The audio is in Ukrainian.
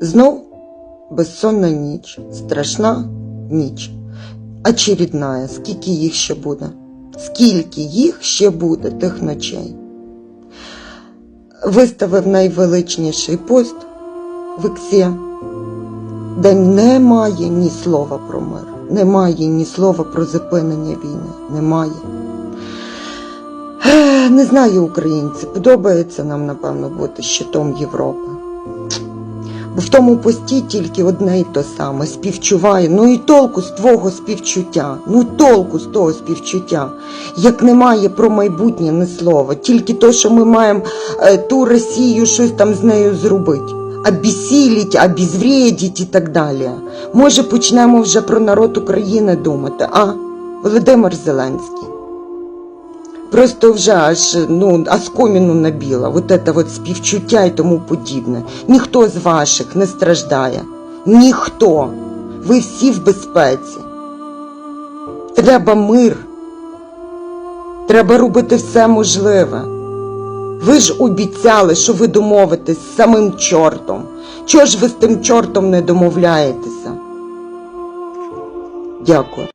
Знов безсонна ніч, страшна ніч. Очередная, скільки їх ще буде? Скільки їх ще буде тих ночей? Виставив найвеличніший пост в іксі, де немає ні слова про мир, немає ні слова про зупинення війни. Немає. Не знаю, українці, подобається нам, напевно, бути щитом Європи. В тому пості тільки одне й то саме співчуваю. Ну і толку з твого співчуття. Ну толку з того співчуття. Як немає про майбутнє ні слова, тільки то, що ми маємо е, ту Росію щось там з нею зробити. Обісіліть, обізвредіть і так далі. Може, почнемо вже про народ України думати, а? Володимир Зеленський. Просто вже аж ну, оскоміну набіла, вот это вот співчуття і тому подібне. Ніхто з ваших не страждає. Ніхто. Ви всі в безпеці. Треба мир. Треба робити все можливе. Ви ж обіцяли, що ви домовитесь з самим чортом. Чого ж ви з тим чортом не домовляєтеся? Дякую.